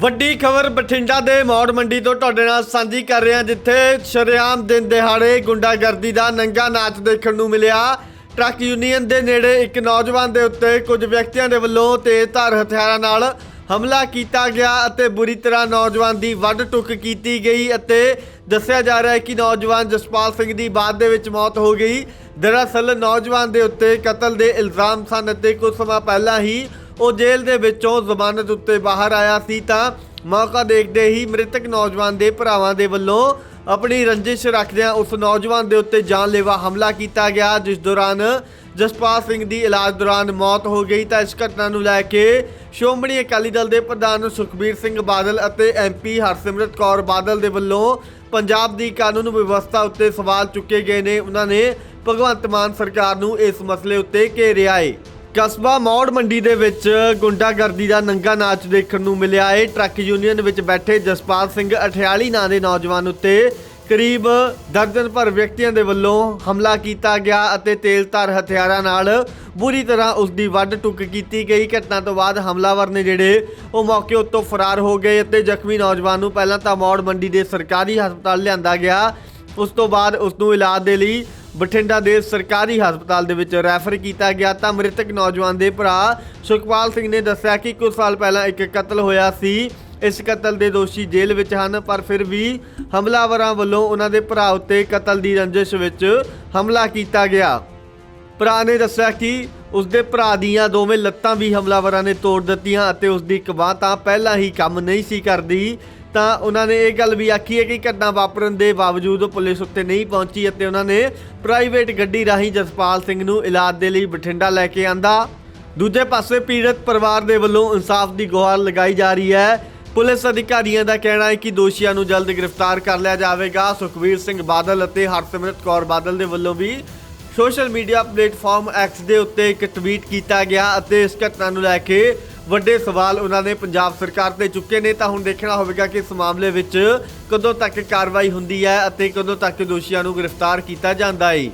ਵੱਡੀ ਖਬਰ ਬਠਿੰਡਾ ਦੇ ਮੌੜ ਮੰਡੀ ਤੋਂ ਤੁਹਾਡੇ ਨਾਲ ਸਾਂਝੀ ਕਰ ਰਹੇ ਹਾਂ ਜਿੱਥੇ ਸ਼ਰੇਆਮ ਦਿਨ ਦਿਹਾੜੇ ਗੁੰਡਾਗਰਦੀ ਦਾ ਨੰਗਾ ਨਾਚ ਦੇਖਣ ਨੂੰ ਮਿਲਿਆ। ਟਰੱਕ ਯੂਨੀਅਨ ਦੇ ਨੇੜੇ ਇੱਕ ਨੌਜਵਾਨ ਦੇ ਉੱਤੇ ਕੁਝ ਵਿਅਕਤੀਆਂ ਦੇ ਵੱਲੋਂ ਤੇਜ਼ਧਾਰ ਹਥਿਆਰਾਂ ਨਾਲ ਹਮਲਾ ਕੀਤਾ ਗਿਆ ਅਤੇ ਬੁਰੀ ਤਰ੍ਹਾਂ ਨੌਜਵਾਨ ਦੀ ਵੱਢ ਟੁੱਕ ਕੀਤੀ ਗਈ ਅਤੇ ਦੱਸਿਆ ਜਾ ਰਿਹਾ ਹੈ ਕਿ ਨੌਜਵਾਨ ਜਸਪਾਲ ਸਿੰਘ ਦੀ ਬਾਅਦ ਦੇ ਵਿੱਚ ਮੌਤ ਹੋ ਗਈ। ਦਰਅਸਲ ਨੌਜਵਾਨ ਦੇ ਉੱਤੇ ਕਤਲ ਦੇ ਇਲਜ਼ਾਮ ਸਨ ਅਤੇ ਕੁਝ ਸਮਾਂ ਪਹਿਲਾਂ ਹੀ ਉਹ ਜੇਲ੍ਹ ਦੇ ਵਿੱਚੋਂ ਜ਼ਮਾਨਤ ਉੱਤੇ ਬਾਹਰ ਆਇਆ ਸੀ ਤਾਂ ਮੌਕਾ ਦੇਖਦੇ ਹੀ ਮ੍ਰਿਤਕ ਨੌਜਵਾਨ ਦੇ ਭਰਾਵਾਂ ਦੇ ਵੱਲੋਂ ਆਪਣੀ ਰੰਜਿਸ਼ ਰੱਖਦਿਆਂ ਉਸ ਨੌਜਵਾਨ ਦੇ ਉੱਤੇ ਜਾਨਲੇਵਾ ਹਮਲਾ ਕੀਤਾ ਗਿਆ, ਜਿਸ ਦੌਰਾਨ ਜਸਪਾਲ ਸਿੰਘ ਦੀ ਇਲਾਜ ਦੌਰਾਨ ਮੌਤ ਹੋ ਗਈ। ਤਾਂ ਇਸ ਘਟਨਾ ਨੂੰ ਲੈ ਕੇ ਸ਼੍ਰੋਮਣੀ ਅਕਾਲੀ ਦਲ ਦੇ ਪ੍ਰਧਾਨ ਸੁਖਬੀਰ ਸਿੰਘ ਬਾਦਲ ਅਤੇ ਐਮਪੀ ਹਰਸਿਮਰਤ ਕੌਰ ਬਾਦਲ ਦੇ ਵੱਲੋਂ ਪੰਜਾਬ ਦੀ ਕਾਨੂੰਨ ਵਿਵਸਥਾ ਉੱਤੇ ਸਵਾਲ ਚੁੱਕੇ ਗਏ ਨੇ। ਉਹਨਾਂ ਨੇ ਭਗਵੰਤ ਮਾਨ ਸਰਕਾਰ ਨੂੰ ਇਸ ਮਸਲੇ ਉੱਤੇ ਘੇਰਿਆ ਏ। ਕਸਬਾ ਮੌੜ ਮੰਡੀ ਦੇ ਵਿੱਚ ਗੁੰਡਾਗਰਦੀ ਦਾ ਨੰਗਾ ਨਾਚ ਦੇਖਣ ਨੂੰ ਮਿਲਿਆ। ਏ ਟਰੱਕ ਯੂਨੀਅਨ ਵਿੱਚ ਬੈਠੇ ਜਸਪਾਲ ਸਿੰਘ ਅਠਿਆਲੀ ਨਾਂ ਦੇ ਨੌਜਵਾਨ ਉੱਤੇ ਕਰੀਬ ਦਰਜਨ ਭਰ ਵਿਅਕਤੀਆਂ ਦੇ ਵੱਲੋਂ ਹਮਲਾ ਕੀਤਾ ਗਿਆ ਅਤੇ ਤੇਜ਼ਧਾਰ ਹਥਿਆਰਾਂ ਨਾਲ ਬੁਰੀ ਤਰ੍ਹਾਂ ਉਸ ਦੀ ਵੱਢ ਟੁੱਕ ਕੀਤੀ ਗਈ। ਘਟਨਾ ਤੋਂ ਬਾਅਦ ਹਮਲਾਵਰ ਨੇ ਜਿਹੜੇ ਉਹ ਮੌਕੇ ਉੱਤੋਂ ਫਰਾਰ ਹੋ ਗਏ ਅਤੇ ਜ਼ਖਮੀ ਨੌਜਵਾਨ ਨੂੰ ਪਹਿਲਾਂ ਤਾਂ ਮੌੜ ਮੰਡੀ ਦੇ ਸਰਕਾਰੀ ਹਸਪਤਾਲ ਲਿਆਂਦਾ ਗਿਆ। ਉਸ ਤੋਂ ਬਾਅਦ ਉਸ ਨੂੰ ਇਲਾਜ ਦੇ ਲਈ ਬਠਿੰਡਾ ਦੇ ਸਰਕਾਰੀ ਹਸਪਤਾਲ ਦੇ ਵਿੱਚ ਰੈਫਰ ਕੀਤਾ ਗਿਆ ਤਾਂ ਮ੍ਰਿਤਕ ਨੌਜਵਾਨ ਦੇ ਭਰਾ ਸੁਖਪਾਲ ਸਿੰਘ ਨੇ ਦੱਸਿਆ ਕਿ ਕੁਝ ਸਾਲ ਪਹਿਲਾਂ ਇੱਕ ਕਤਲ ਹੋਇਆ ਸੀ। ਇਸ ਕਤਲ ਦੇ ਦੋਸ਼ੀ ਜੇਲ੍ਹ ਵਿੱਚ ਹਨ, ਪਰ ਫਿਰ ਵੀ ਹਮਲਾਵਰਾਂ ਵੱਲੋਂ ਉਹਨਾਂ ਦੇ ਭਰਾ ਉੱਤੇ ਕਤਲ ਦੀ ਰੰਜਿਸ਼ ਵਿੱਚ ਹਮਲਾ ਕੀਤਾ ਗਿਆ। ਭਰਾ ਨੇ ਦੱਸਿਆ ਕਿ ਉਸਦੇ ਭਰਾ ਦੀਆਂ ਦੋਵੇਂ ਲੱਤਾਂ ਵੀ ਹਮਲਾਵਰਾਂ ਨੇ ਤੋੜ ਦਿੱਤੀਆਂ ਅਤੇ ਉਸਦੀ ਇੱਕ ਬਾਂਹ ਤਾਂ ਪਹਿਲਾਂ ਹੀ ਕੰਮ ਨਹੀਂ ਸੀ ਕਰਦੀ। ਤਾਂ ਉਹਨਾਂ ਨੇ ਇਹ ਗੱਲ ਵੀ ਆਖੀ ਹੈ ਕਿ ਘਟਨਾ ਵਾਪਰਨ ਦੇ ਬਾਵਜੂਦ ਪੁਲਿਸ ਉੱਤੇ ਨਹੀਂ ਪਹੁੰਚੀ ਅਤੇ ਉਹਨਾਂ ਨੇ ਪ੍ਰਾਈਵੇਟ ਗੱਡੀ ਰਾਹੀਂ ਜਸਪਾਲ ਸਿੰਘ ਨੂੰ ਇਲਾਜ ਦੇ ਲਈ ਬਠਿੰਡਾ ਲੈ ਕੇ ਆਂਦਾ। ਦੂਜੇ ਪਾਸੇ ਪੀੜਤ ਪਰਿਵਾਰ ਦੇ ਵੱਲੋਂ ਇਨਸਾਫ ਦੀ ਗੁਹਾਰ ਲਗਾਈ ਜਾ ਰਹੀ ਹੈ। ਪੁਲਿਸ ਅਧਿਕਾਰੀਆਂ ਦਾ ਕਹਿਣਾ ਹੈ ਕਿ ਦੋਸ਼ੀਆਂ ਨੂੰ ਜਲਦ ਗ੍ਰਿਫਤਾਰ ਕਰ ਲਿਆ ਜਾਵੇਗਾ। ਸੁਖਵੀਰ ਸਿੰਘ ਬਾਦਲ ਅਤੇ ਹਰਸਿਮਰਤ ਕੌਰ ਬਾਦਲ ਦੇ ਵੱਲੋਂ ਵੀ ਸੋਸ਼ਲ ਮੀਡੀਆ ਪਲੇਟਫਾਰਮ ਐਕਸ ਦੇ ਉੱਤੇ ਇੱਕ ਟਵੀਟ ਕੀਤਾ ਗਿਆ ਅਤੇ ਇਸ ਘਟਨਾ ਨੂੰ ਲੈ ਕੇ ਵੱਡੇ ਸਵਾਲ ਉਹਨਾਂ ਨੇ ਪੰਜਾਬ ਸਰਕਾਰ ਤੇ ਚੁੱਕੇ ਨੇ, ਤਾਂ ਹੁਣ ਦੇਖਣਾ ਹੋਵੇਗਾ ਕਿ ਇਸ ਮਾਮਲੇ ਵਿੱਚ ਕਦੋਂ ਤੱਕ ਕਾਰਵਾਈ ਹੁੰਦੀ ਹੈ ਅਤੇ ਕਦੋਂ ਤੱਕ ਦੋਸ਼ੀਆਂ ਨੂੰ ਗ੍ਰਿਫਤਾਰ ਕੀਤਾ ਜਾਂਦਾ ਹੈ।